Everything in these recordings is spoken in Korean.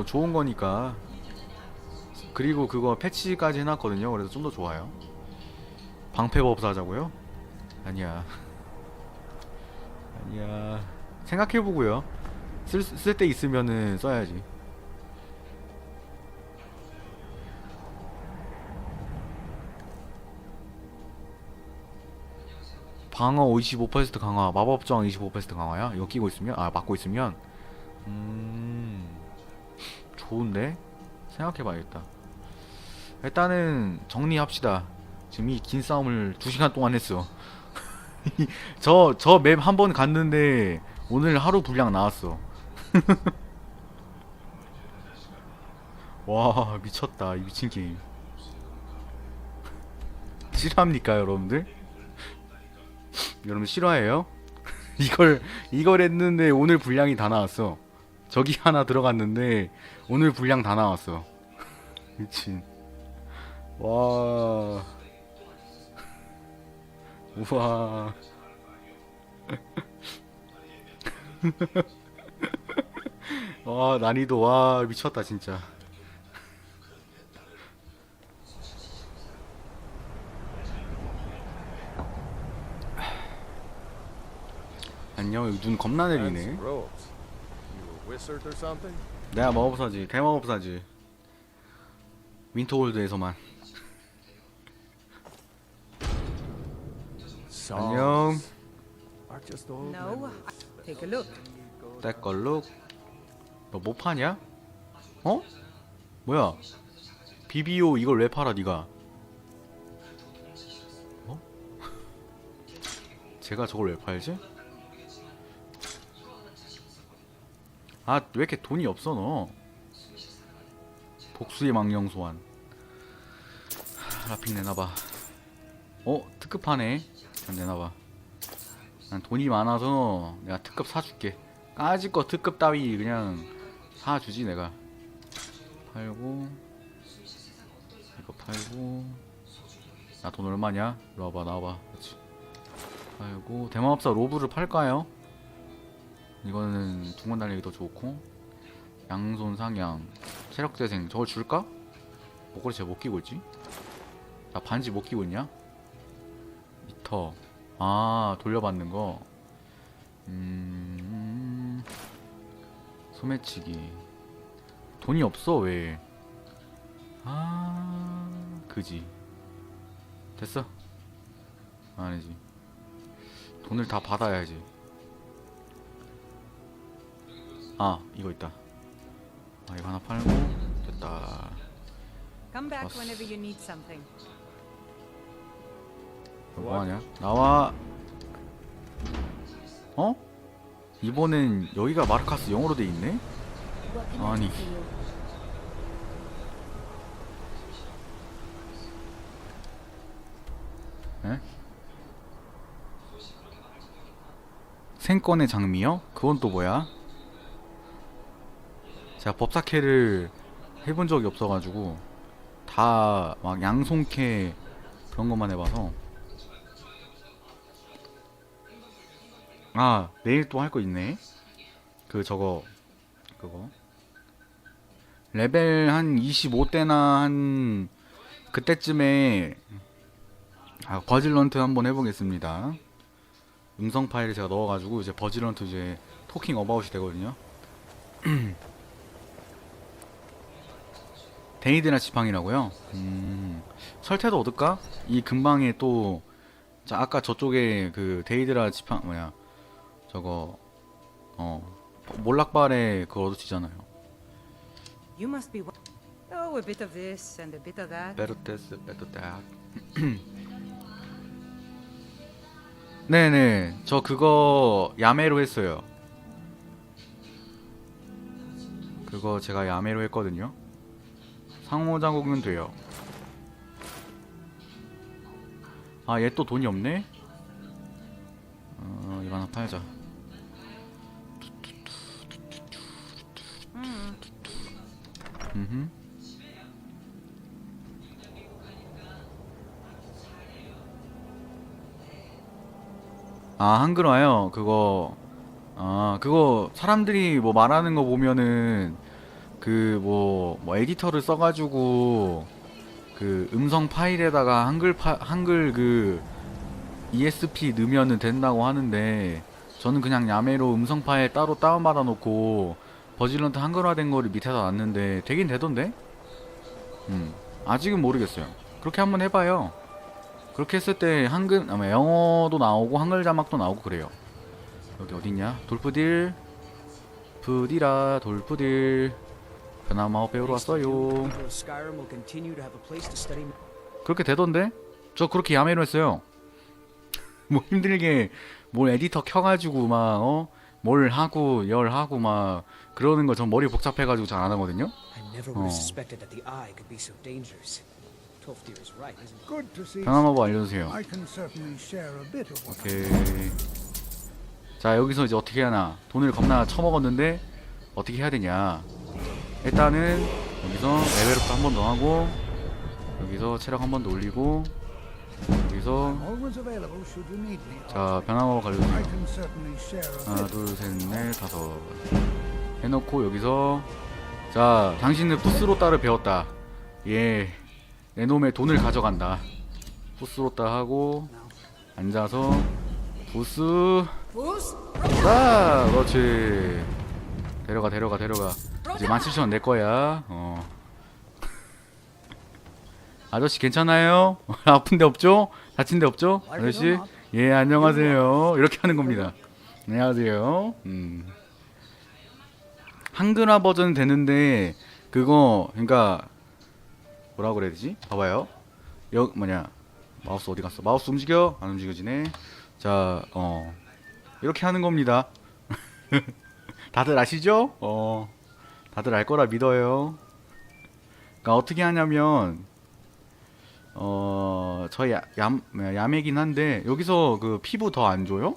뭐 좋은 거니까 그리고 그거 패치까지 해놨거든요 그래서 좀 더 좋아요 방패법 사자고요? 아니야 아니야 생각해보고요 쓸 쓸 때 있으면은 써야지 방어 25% 강화, 마법 저항 25% 강화야? 이거 끼고 있으면? 아, 막고 있으면? 음, 좋은데? 생각해봐야겠다. 일단은 정리합시다. 지금 이 긴 싸움을 2시간 동안 했어. 저, 저 맵 한 번 갔는데 오늘 하루 분량 나왔어. 와, 미쳤다. 이 미친 게임. 실합니까, 여러분들? 여러분 싫어해요? 이걸 이걸 했는데 오늘 분량이 다 나왔어. 저기 하나 들어갔는데 오늘 분량 다 나왔어. 미친. 와. 우와. 와 난이도 와 미쳤다 진짜. 안녕 여기 눈 겁나 내리네. Wizard or something? 내가 마법사지 대마법사지 윈터월드에서만 안녕 Are just old No. memories. Take a look. 때걸룩 너뭐 파냐? 어? 뭐야 비비오 이걸 왜 팔아 니가 어? 제가 저걸 왜 팔지? 아 왜 이렇게 돈이 없어 너? 복수의 망령 소환. 하, 라핑 내놔봐. 어? 특급하네. 그럼 내놔봐. 난 돈이 많아서 내가 특급 사줄게. 까짓 거 특급 따위 그냥 사주지 내가. 팔고 이거 팔고. 나 돈 얼마냐? 이리 와봐 나와봐. 그렇지. 팔고 대마법사 로브를 팔까요? 이거는 달리기 더 좋고 양손 상향 체력 재생 저걸 줄까? 목걸이 쟤 못 끼고 있지? 나 반지 못 끼고 있냐? 미터. 아 돌려받는 거. 음... 소매치기. 돈이 없어 왜? 아... 그지. 됐어. 아니지. 돈을 다 받아야지 아 이거 있다 아 이거 하나 팔고 됐다. 이거 뭐하냐 나와 어? 이번엔 여기가 마르카스 영어로 돼 있네? 아니 에? 생권의 장미요? 그건 또 뭐야? 제가 법사캐를 해본 적이 없어가지고 다 막 양손캐 그런 것만 해봐서. 아 내일 또 할 거 있네. 그 저거 그거. 레벨 한 25대나 한 그때쯤에 아 버질런트 한번 해보겠습니다. 음성 파일을 제가 넣어가지고 이제 버질런트 이제 토킹 어바웃이 되거든요 데이드나 지팡이라고요? 음, 설태도 얻을까? 이 근방에 또 자, 아까 저쪽에 그 데이드라 지팡 뭐야 저거 어 몰락발에 그거 얻으시잖아요 You must be. Oh, a bit of this and a bit of that. 베르테스 베르테악 네네 저 그거 야매로 했어요 그거 제가 야매로 했거든요 상호작용은 돼요 아 얘 또 돈이 없네 어 이거 하나 팔자. 음흠. 아 한글화요 그거 아 그거 사람들이 뭐 말하는 거 보면은 그뭐 뭐 에디터를 써가지고 그 음성 파일에다가 한글 파 한글 그 ESP 넣으면은 된다고 하는데 저는 그냥 야매로 음성 파일 따로 다운받아 놓고 버질런트 한글화된 거를 밑에다 놨는데 되긴 되던데? 음 아직은 모르겠어요. 그렇게 한번 해봐요. 그렇게 했을 때 한글 아마 영어도 나오고 한글 자막도 나오고 그래요. 여기 어딨냐? 돌푸딜 푸디라 돌푸딜 변화마법 배우러 왔어요. Emperor Skyrim will continue to have a place to study 그렇게 되던데? 저 그렇게 야매로 했어요. 뭐 힘들게 뭘 에디터 켜가지고 막 어? 뭘 하고 열 하고 막 그러는 거 전 머리 복잡해가지고 잘 안 하거든요. I never would have Oh. suspected that the eye could be so dangerous. Tolfdir is right, isn't he? Good to see. 변화마법 알려주세요. I can certainly share a bit of what 오케이. 자 여기서 이제 어떻게 하나 돈을 겁나 처먹었는데 어떻게 해야 되냐 일단은 여기서 레벨업도 한번 더 하고 여기서 체력 한 번 더 올리고 여기서. 자 share a 하나. 둘셋넷 다섯. 해놓고 여기서 자 당신은 푸스로따를 배웠다. 예 내 놈의 돈을 가져간다. 푸스로따 하고 앉아서 부스? 자 그렇지. 데려가 데려가 데려가 이제 17,000원 내 거야 어 아저씨 괜찮아요? 아픈 데 없죠? 다친 데 없죠? 아저씨? 예 안녕하세요 이렇게 하는 겁니다 안녕하세요 음. 한글화 버전 되는데 그거 그러니까 뭐라 그래야 되지? 봐봐요 여 뭐냐 마우스 어디 갔어? 마우스 움직여? 안 움직여지네 자 어 이렇게 하는 겁니다 다들 아시죠? 어 다들 알 거라 믿어요 그러니까 어떻게 하냐면 어, 저 야, 얌, 야매긴 한데, 여기서 그 피부 더 안 줘요?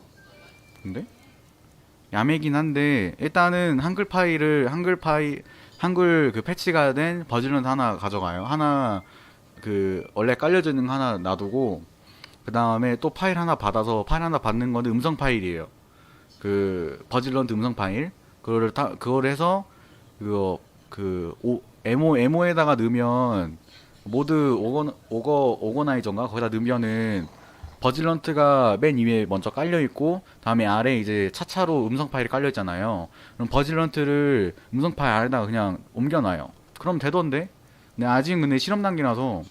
근데? 야매긴 한데, 일단은 한글 파일을, 한글 파일, 한글 그 패치가 된 버질런트 하나 가져가요. 하나, 그, 원래 깔려져 있는 거 하나 놔두고, 그 다음에 또 파일 하나 받아서, 파일 하나 받는 건데 음성 파일이에요. 그, 버질런트 음성 파일. 그거를 다, 그걸 해서, 그거, 그, 오, 에모, 에모에다가 넣으면, 모드 오거 오거 오거나이저인가 거기다 넣으면은 버질런트가 맨 위에 먼저 깔려 있고 다음에 아래 이제 차차로 음성 파일이 깔려 있잖아요. 그럼 버질런트를 음성 파일 아래다가 그냥 옮겨놔요. 그럼 되던데. 근데 아직 근데 실험 단계라서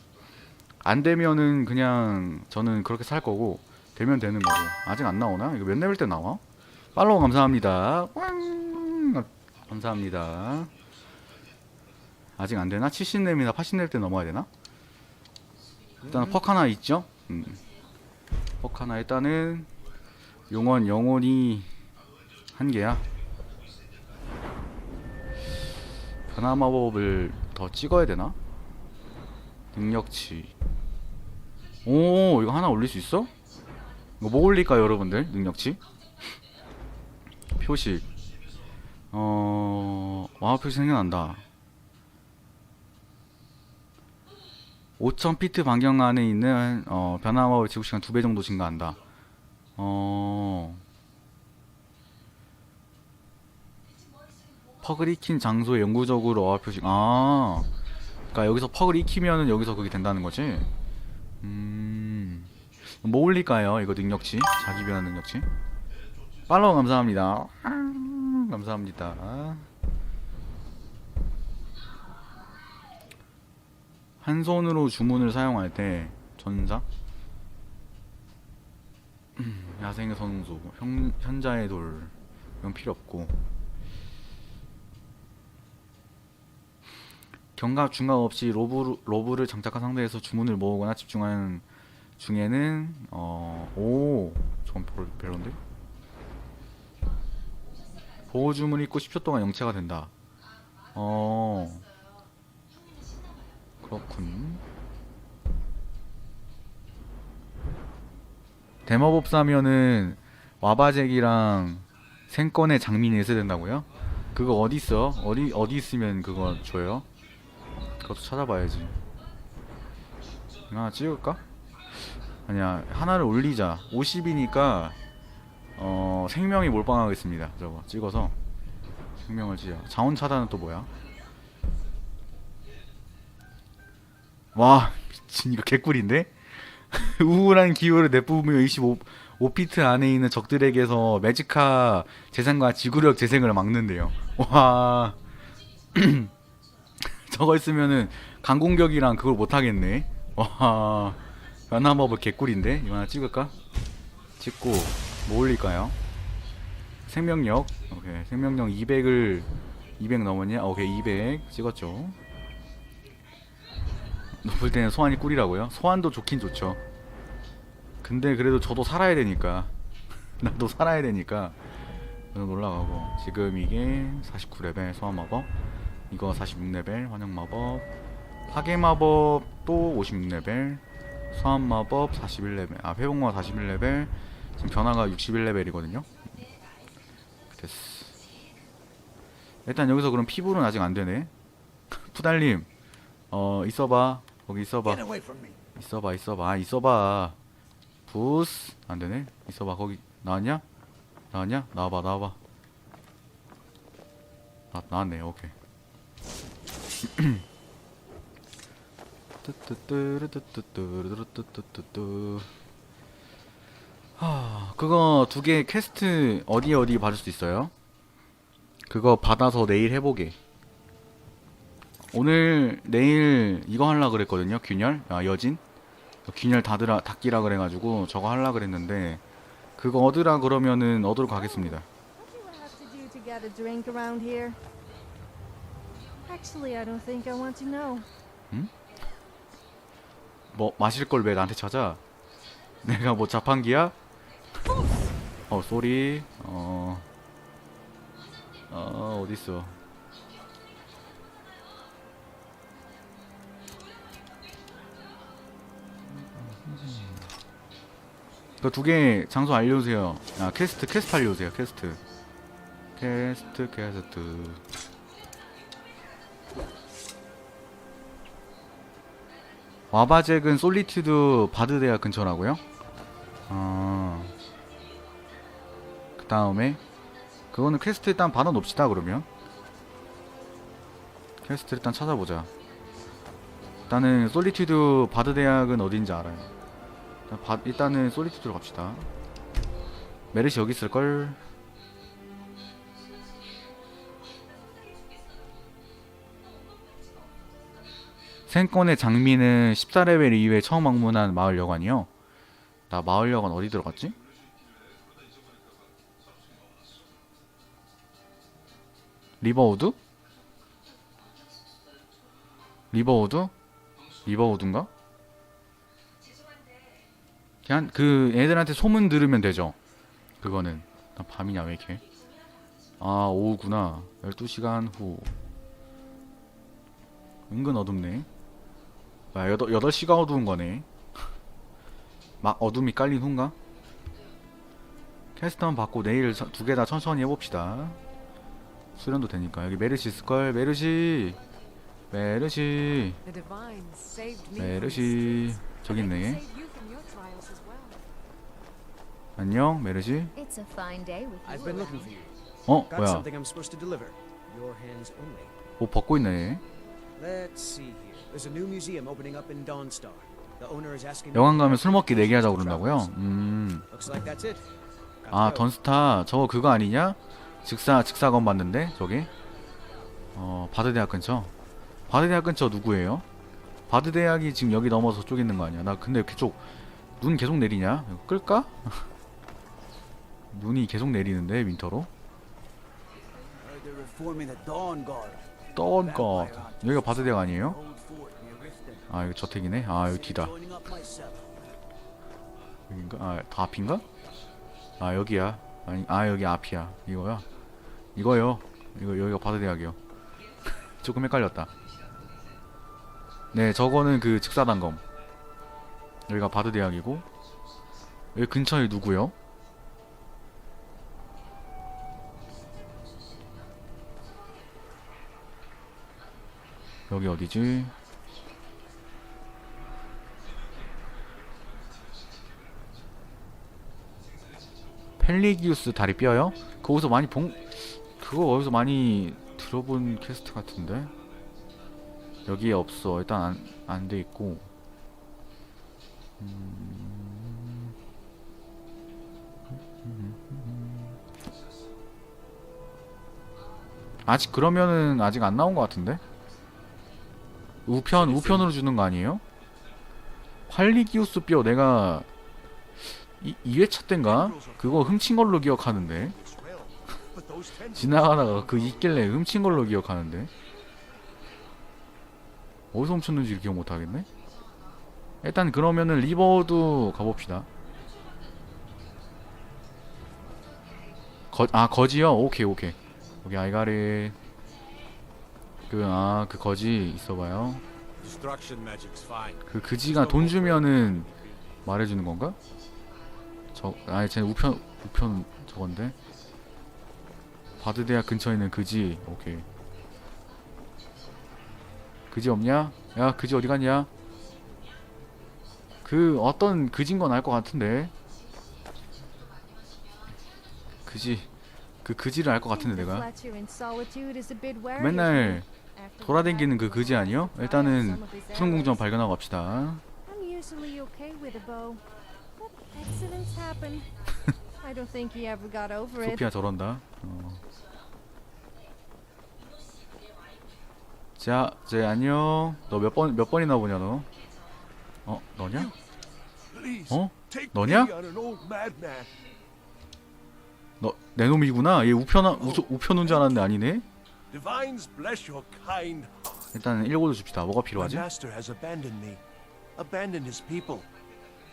안 되면은 그냥 저는 그렇게 살 거고 되면 되는 거고 아직 안 나오나? 이거 몇 레벨 때 나와? 팔로우 감사합니다. 꽝! 감사합니다. 아직 안 되나? 70렙이나 80렙 때 넘어야 되나? 일단 퍽 하나 있죠? 음. 퍽 하나 일단은 용원 영혼이 한 개야. 변화 마법을 더 찍어야 되나? 능력치. 오, 이거 하나 올릴 수 있어? 이거 뭐 올릴까요, 여러분들? 능력치? 표식. 어, 와, 표식 생각난다. 5,000피트 반경 안에 있는 어, 변화마을 지구 시간 두배 정도 증가한다. 어. 퍽을 익힌 장소에 영구적으로 어화 표식. 아. 그러니까 여기서 퍽을 익히면은 여기서 그게 된다는 거지. 음. 뭐 올릴까요? 이거 능력치. 자기 변화 능력치. 팔로우 감사합니다. 아, 감사합니다. 한 손으로 주문을 사용할 때 전자 음, 야생의 선수 현, 현자의 돌 이건 필요 없고. 경각 중각 없이 로브, 로브를 장착한 상태에서 주문을 모으거나 집중하는 중에는 어, 오 저건 별, 별론데 보호 주문을 입고 10초 동안 영체가 된다 어 그렇군. 대마법사면은 와바잭이랑 생건의 장민이 있어야 된다고요? 그거 어디 있어? 어디 어디 있으면 그거 줘요? 그것도 찾아봐야지. 하나 찍을까? 아니야 하나를 올리자. 50이니까 어 생명이 몰빵하겠습니다. 저거 찍어서 생명을 지어. 자원 차단은 또 뭐야? 와 미친 이거 개꿀인데? 우울한 기호를 내뿜으며 25 5피트 안에 있는 적들에게서 매직카 재생과 지구력 재생을 막는데요. 와 저거 있으면은 강공격이랑 그걸 못하겠네. 와 변화마법 개꿀인데 이거 하나 찍을까? 찍고 뭐 올릴까요? 생명력 오케이 생명력 200을 200 넘었냐? 오케이 200 찍었죠. 높을 때는 소환이 꿀이라고요? 소환도 좋긴 좋죠. 근데 그래도 저도 살아야 되니까 나도 살아야 되니까 올라가고 지금 이게 49레벨 소환 마법 이거 46레벨 환영 마법 파괴 마법 또 56레벨 소환 마법 41레벨 아 회복 마법 41레벨 지금 변화가 61레벨이거든요. 됐어. 일단 여기서 그럼 피부는 아직 안 되네. 푸달님 어 있어봐. 거기 있어봐. 있어봐 있어봐. 아 있어봐. 부스. 안되네. 있어봐. 거기 나왔냐? 나왔냐? 나와봐 나와봐. 나, 나왔네. 오케이. 뚜뚜뚜루뚜뚜뚜루뚜뚜뚜뚜. 하, 그거 두 개 퀘스트 어디 어디 받을 수 있어요? 그거 받아서 내일 해보게 오늘 내일 이거 하려 그랬거든요 균열 아 여진 균열 닫으라 닫기라 그래가지고 저거 하려 그랬는데 그거 얻으라 그러면은 얻으러 가겠습니다 a drink around here? Actually, I don't think I want to know. 뭐 마실 걸 왜 나한테 찾아? 내가 뭐 자판기야? 어 쏘리. 어... 어 어딨어? 그 두 개 장소 알려주세요. 아 퀘스트 퀘스트 알려주세요 퀘스트. 퀘스트 퀘스트. 와바잭은 솔리튜드 바드 대학 근처라고요? 아. 그 다음에 그거는 퀘스트 일단 받아 놓읍시다 그러면. 퀘스트 일단 찾아보자. 일단은 솔리튜드 바드 대학은 어딘지 알아요. 일단 바, 일단은 솔리튜드로 갑시다. 메르시 여기 있을걸? 생권의 장미는 14레벨 이후에 처음 방문한 마을 여관이요. 나 마을 여관 어디 들어갔지? 리버우드? 리버우드? 리버우드인가? 그냥 그 애들한테 소문 들으면 되죠. 그거는 나 밤이냐 왜 이렇게? 아 오후구나. 12시간 후. 은근 어둡네. 아, 여덟, 여덟 시가 어두운 거네. 막 어둠이 깔린 후인가? 캐스트만 받고 내일 두 개 다 천천히 해봅시다. 수련도 되니까. 여기 메르시 있을 걸? 메르시! 메르시! Me. 메르시. 저기 있네. 안녕, 메르시. 어, 뭐야. 옷 벗고 있네. 영화 가면 술 먹기 내기 하자고. 그런다고요? 음. 아. 던스타 저거 그거 아니냐? 즉사 즉사건 봤는데 저기 어 바드 대학 근처 바드 대학 근처 누구예요? 바드 대학이 지금 여기 넘어서 저쪽 있는 거 아니야? 나 근데 그쪽 눈 계속 내리냐? 끌까? 눈이 계속 내리는데 윈터로 것 여기가 바드 대학 아니에요? 아 여기 저택이네 아 여기 뒤다. 여긴가? 아더 앞인가? 아 여기야 아니 아 여기 앞이야. 이거야 이거요? 이거 여기가 바드 대학이요. 조금 헷갈렸다. 네 저거는 그 직사단검. 여기가 바드 대학이고 여기 근처에 누구요? 여기 어디지? 펠리기우스 다리 뼈요? 거기서 많이 본 그거 어디서 많이 들어본 퀘스트 같은데? 여기에 없어. 일단 안 안 돼 있고. 아직 그러면은 아직 안 나온 것 같은데? 우편 우편으로 주는 거 아니에요? 활리기우스 뼈 내가 이 2회차 땐가 그거 훔친 걸로 기억하는데. 지나가다가 그 있길래 훔친 걸로 기억하는데 어디서 훔쳤는지 기억 못하겠네 일단 그러면은 리버도 가봅시다 거, 아 거지요? 오케이 오케이 오케이 아이가리 그 아 그 거지 있어봐요. 그 그지가 돈 주면은 말해주는 건가? 저 아니 쟤 우편 우편 저건데 바드 대학 근처에 있는 그지 오케이 그지 없냐? 야 그지 어디 갔냐? 그 어떤 그진 건 알 것 같은데 그지 그 그지를 알 것 같은데 내가. 맨날 돌아다니는 그 그지 아니요? 일단은 푸른 arrows. 발견하고 갑시다 accidents happen. I don't think he ever got over it. 소피아 저런다. 어. 자, 제 안녕. 너 몇 번 몇 번이나 보냐 너? 어, 너냐? 어? 너냐? 너 내 놈이구나. 얘 우편 우, 우편운 줄 알았는데 아니네. 일단 일고도 줍시다. 뭐가 필요하지?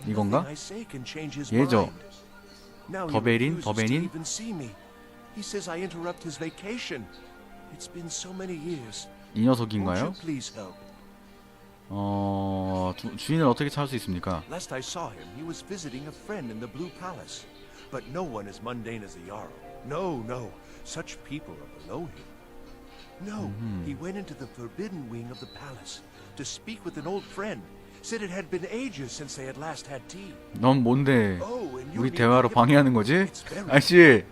이건가? Nothing I say can change his 얘죠. mind. Now he 더베린? refuses to 더베닌? even see me. He says I interrupt his vacation. It's been so many years. 이 Won't 녀석인가요? you please help? 어, 주, 주인을 어떻게 찾을 수 있습니까? Last I saw him, he was visiting a friend in the Blue Palace. But no one as mundane as the Jarl. No, no. Such people are below him. No, he went into the forbidden wing of the palace to speak with an old friend. Said it had been ages since they had last had tea. 넌 뭔데? Oh, 우리 대화로 방해하는 거지? 아저씨,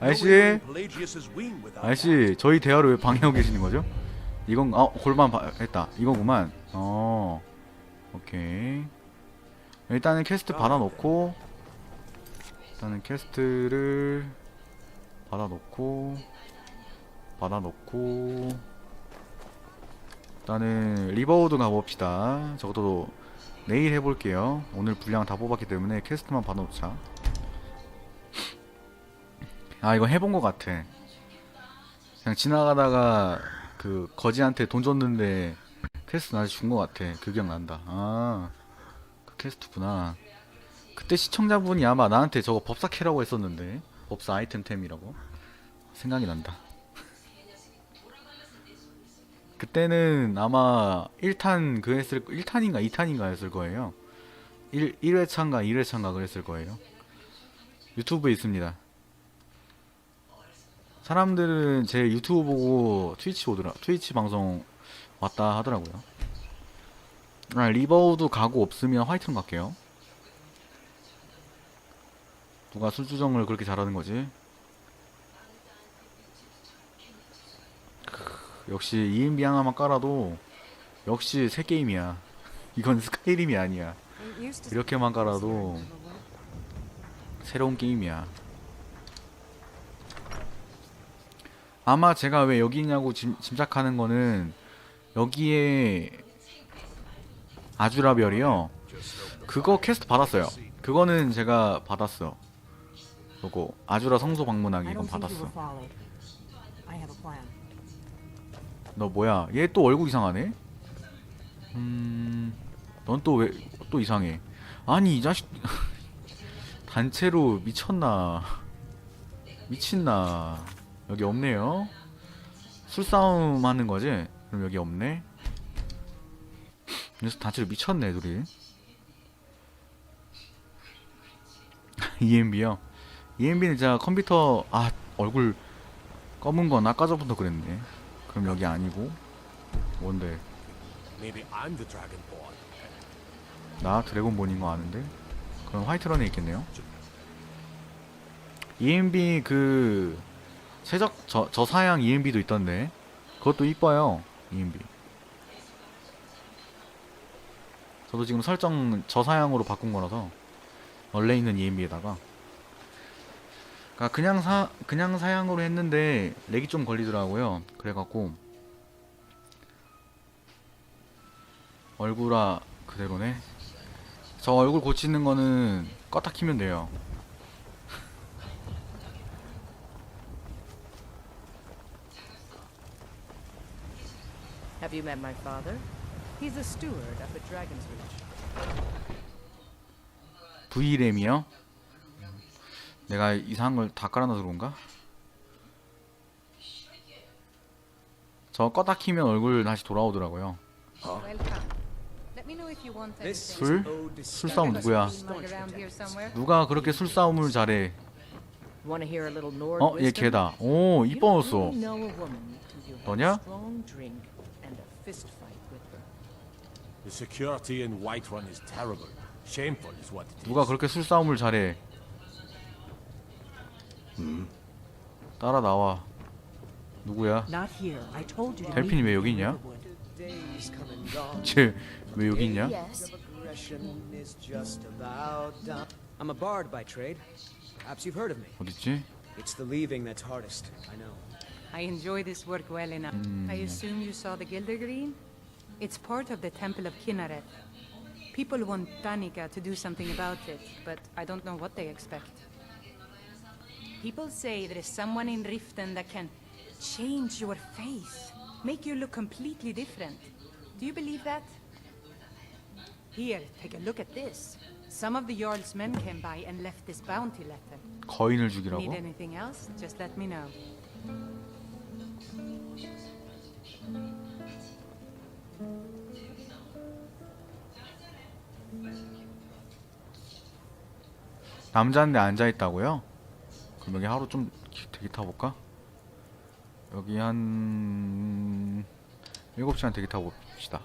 아저씨. 아저씨, 저희 대화를 왜 방해하고 계시는 거죠? 이건 어 골반 바, 했다. 이거구만. 어, 오케이. 일단은 퀘스트 받아놓고 일단은 퀘스트를 받아놓고 받아놓고 일단은 리버우드 가봅시다. 적어도 내일 해볼게요. 오늘 분량 다 뽑았기 때문에 퀘스트만 받아놓자. 아 이거 해본 것 같아. 그냥 지나가다가 그 거지한테 돈 줬는데 퀘스트 나한테 준 것 같아. 그 기억 난다. 아, 그 퀘스트구나. 그때 시청자분이 아마 나한테 저거 법사 캐라고 했었는데 법사 아이템템이라고 생각이 난다. 그때는 아마 1탄 그 했을 1탄인가 2탄인가 했을 거예요. 1 1회차인가 2회차인가 그랬을 거예요. 유튜브에 있습니다. 사람들은 제 유튜브 보고 트위치 오더라. 트위치 방송 왔다 하더라고요. 아, 리버우드 가고 없으면 화이트로 갈게요. 누가 술주정을 그렇게 잘하는 거지? 역시 EMB 하나만 깔아도 역시 새 게임이야. 이건 스카이림이 아니야. 이렇게만 깔아도 새로운 게임이야. 아마 제가 왜 여기 있냐고 짐, 짐작하는 거는 여기에 아주라별이요. 그거 퀘스트 받았어요. 그거는 제가 받았어. 요거 아주라 성소 방문하기 이건 받았어. 너 뭐야? 얘 또 얼굴 이상하네? 음, 넌 또 왜 또 이상해? 아니 이 자식 단체로 미쳤나? 미친나? 여기 없네요. 술싸움 하는 거지? 그럼 여기 없네. 그래서 단체로 미쳤네 둘이. EMB요. EMB는 제가 컴퓨터 아 얼굴 검은 건 아까 전부터 그랬네. 그럼 여기 아니고 뭔데? 나 드래곤본인 거 아는데? 그럼 화이트런에 있겠네요. EMB 그 최적 저, 저 사양 EMB도 있던데 그것도 이뻐요 EMB 저도 지금 설정 저사양으로 바꾼 거라서 원래 있는 EMB에다가 그러니까 그냥 사 그냥 사양으로 했는데 렉이 좀 걸리더라고요. 그래갖고 얼굴아 그대로네. 저 얼굴 고치는 거는 껐다 키면 돼요. Have you met my father? He's a steward up at Dragon's Reach. V램이요? 내가 이상한 걸 다 깔아놔서 그런가? 저 껐다 키면 얼굴 다시 돌아오더라고요. Anything. 술? 술 싸움 Stagger's 누구야? 누가 그렇게 술 싸움을 잘해? A little Nord 어, 얘? 걔다. 오, 이뻐졌어. 너냐? 누가 그렇게 술 싸움을 잘해? 따라 나와. 누구야? Not here. I told you to 델핀이 왜 여기 있냐? Days come and gone. 쟤 왜 여기 있냐? Aggression is just about done. I'm a bard by trade. Perhaps you've heard of me. 어딨지? It's the leaving that's hardest. I know. I enjoy this work well enough. I assume you saw the Gilder Green? It's part of the Temple of Kinnareth. People want Danica to do something about it, but I don't know what they expect. People say there is someone in Riften that can change your face, make you look completely different. Do you believe that? Here, take a look at this. Some of the Jarl's men came by and left this bounty letter. 거인을 Need 죽이라고? anything else? Just let me know. 남자인데 앉아 있다고요? 그럼 여기 하루 좀 기- 대기 타볼까? 여기 한 7시간 대기 타고 봅시다.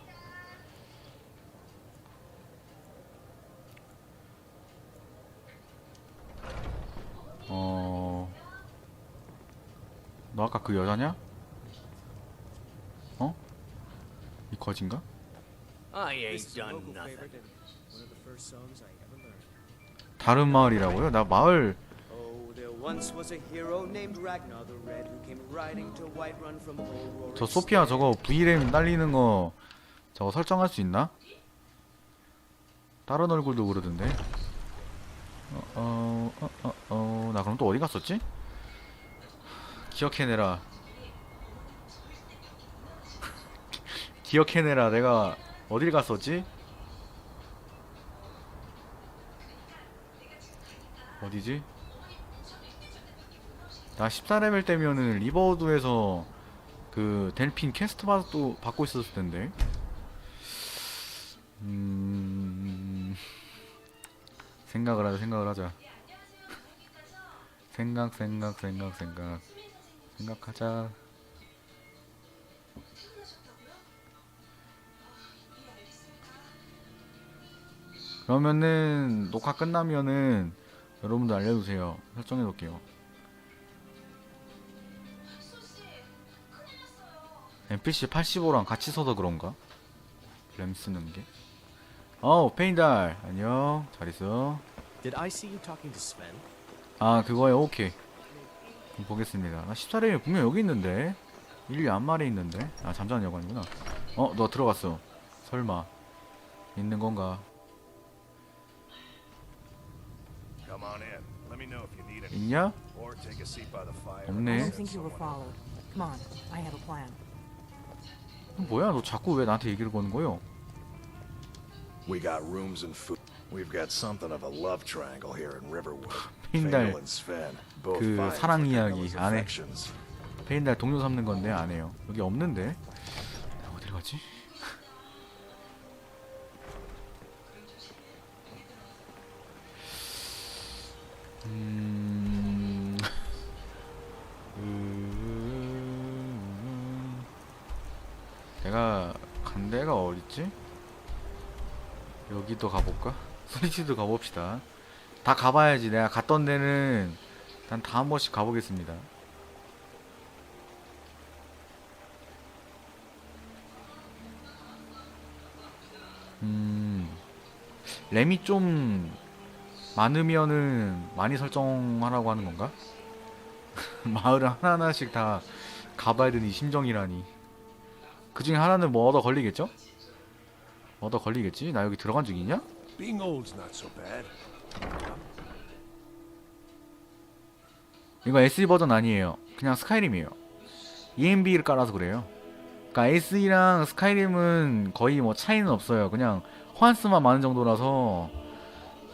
어... 너 아까 그 여자냐? 어? 이 거진가? 다른 마을이라고요? 나 마을 Oh, once was a hero named Ragnar the Red who came riding to Whiterun from Old 저 소피아 저거 V램 딸리는 거 저거 설정할 수 있나? 다른 얼굴도 그러던데. 어, 어, 어, 어, 어, 나 그럼 또 어디 갔었지? 기억해내라. 기억해내라. 내가 어딜 갔었지? 어디지? 나 14레벨 때면은 리버우드에서 그 델핀 캐스트 받도 받고 있었을 텐데. 음. 생각을 하자. 생각을 하자. 생각 생각 생각 생각 생각하자. 그러면은 녹화 끝나면은 여러분들 알려주세요. 설정해 놓을게요. NPC 85랑 같이 서서 그런가? 램 쓰는 게. 어, 페인달. 안녕. 잘 있어. Did I see you talking to Sven? 아, 그거요. 오케이. 그럼 보겠습니다. 나 14레벨 분명 여기 있는데. 일리 앞말에 있는데. 아, 잠자는 여관이구나. 어, 너 들어갔어. 설마. 있는 건가? Come on in. Let me know if you need 있냐? Or take a seat by the fire. I 없네. don't think you were followed. Come on. I have a plan. 뭐야, 너 자꾸 왜 나한테 얘기를 거는 거요? We got rooms and food. We've got something of a love triangle here in Riverwood. 페인달 그 사랑 이야기 안 해. 페인달 동료 삼는 건데 안 해요. 여기 없는데. 어디를 가지? 여기도 가볼까? 스리치도 가봅시다. 다 가봐야지. 내가 갔던 데는 난 다 한 번씩 가보겠습니다. 음. 램이 좀 많으면은 많이 설정하라고 하는 건가? 마을을 하나하나씩 다 가봐야 되는 이 심정이라니. 그 중에 하나는 뭐 얻어 걸리겠죠? 얻어 걸리겠지? 나 여기 들어간 적 있냐? Being old's not so bad. 이거 SE 버전 아니에요. 그냥 스카이림이에요. EMB를 깔아서 그래요. 그러니까 SE랑 스카이림은 거의 뭐 차이는 없어요. 그냥 호환수만 많은 정도라서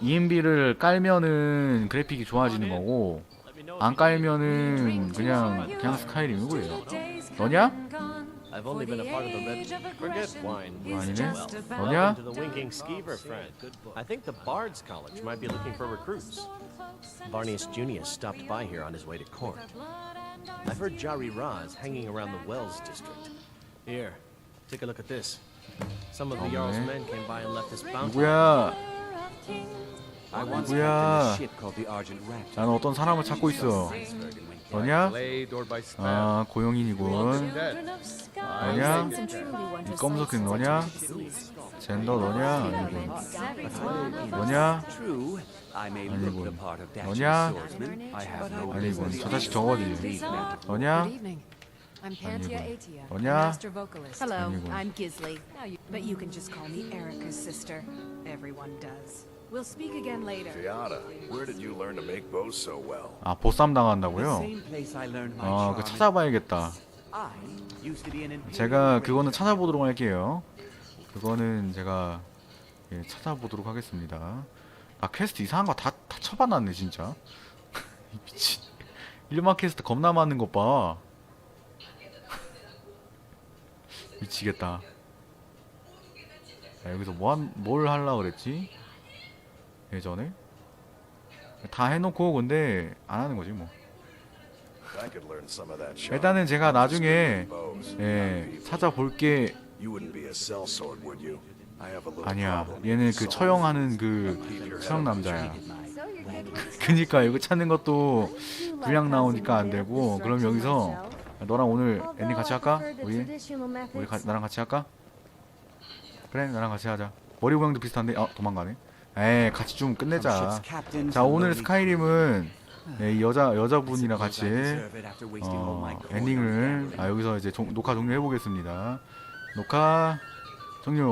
EMB를 깔면은 그래픽이 좋아지는 거고 안 깔면은 그냥 그냥 스카이림이고요. 너냐? I've only been a part of the red. Forget wine. 아니네. Welcome 너냐? to the Winking Skeever, friend. I think the Bards College might be looking for recruits. Barneus Junius stopped by here on his way to court. I've heard Jari Ra is hanging around the Wells district. Here, take a look at this. Some of the Jarl's Okay. men came by and left this bounty. 누구야? I once 누구야? captained a ship called the Argent Rat. 나는 어떤 사람을 찾고 있어. 너냐? 아 고용인이군. 너냐? 이 검은색 너냐? 젠더 너냐? 아니군. 너냐? 아니군. 너냐? 아니군. 저 자식 저거지. 너냐? I'm Pantia. Atia, master vocalist. Hello. I'm you, but you can just call me Erica's sister. Everyone does. We'll speak again later. Fiata, where did you learn to make bows so well? 아 보쌈 당한다고요? 아, 그. 찾아봐야겠다. 제가 그거는. 찾아보도록 할게요. 그거는 제가 예, 찾아보도록 하겠습니다. 아 퀘스트 이상한 거 다 다 쳐봐놨네 진짜. 이 미친. 일반 퀘스트 겁나 많은 것 봐. 미치겠다. 야, 여기서 뭐 한, 뭘 하려고 그랬지? 예전에? 다 해놓고 근데 안 하는 거지 뭐. 일단은 제가 나중에. 예, 찾아볼게. A little 아니야. 얘는 그 처형하는 그 처형 남자야. 그니까 이거 찾는 것도 분량 나오니까 안 되고 그럼 여기서 너랑 오늘 엔딩 같이 할까? 우리? 우리 가, 나랑 같이 할까? 그래 나랑 같이 하자. 머리 모양도 비슷한데? 아 도망가네 에이 같이 좀 끝내자 자 오늘 스카이림은 네, 이 여자 여자분이랑 같이 어, 엔딩을. 아 여기서 이제 종- 녹화 종료해 보겠습니다 녹화 종료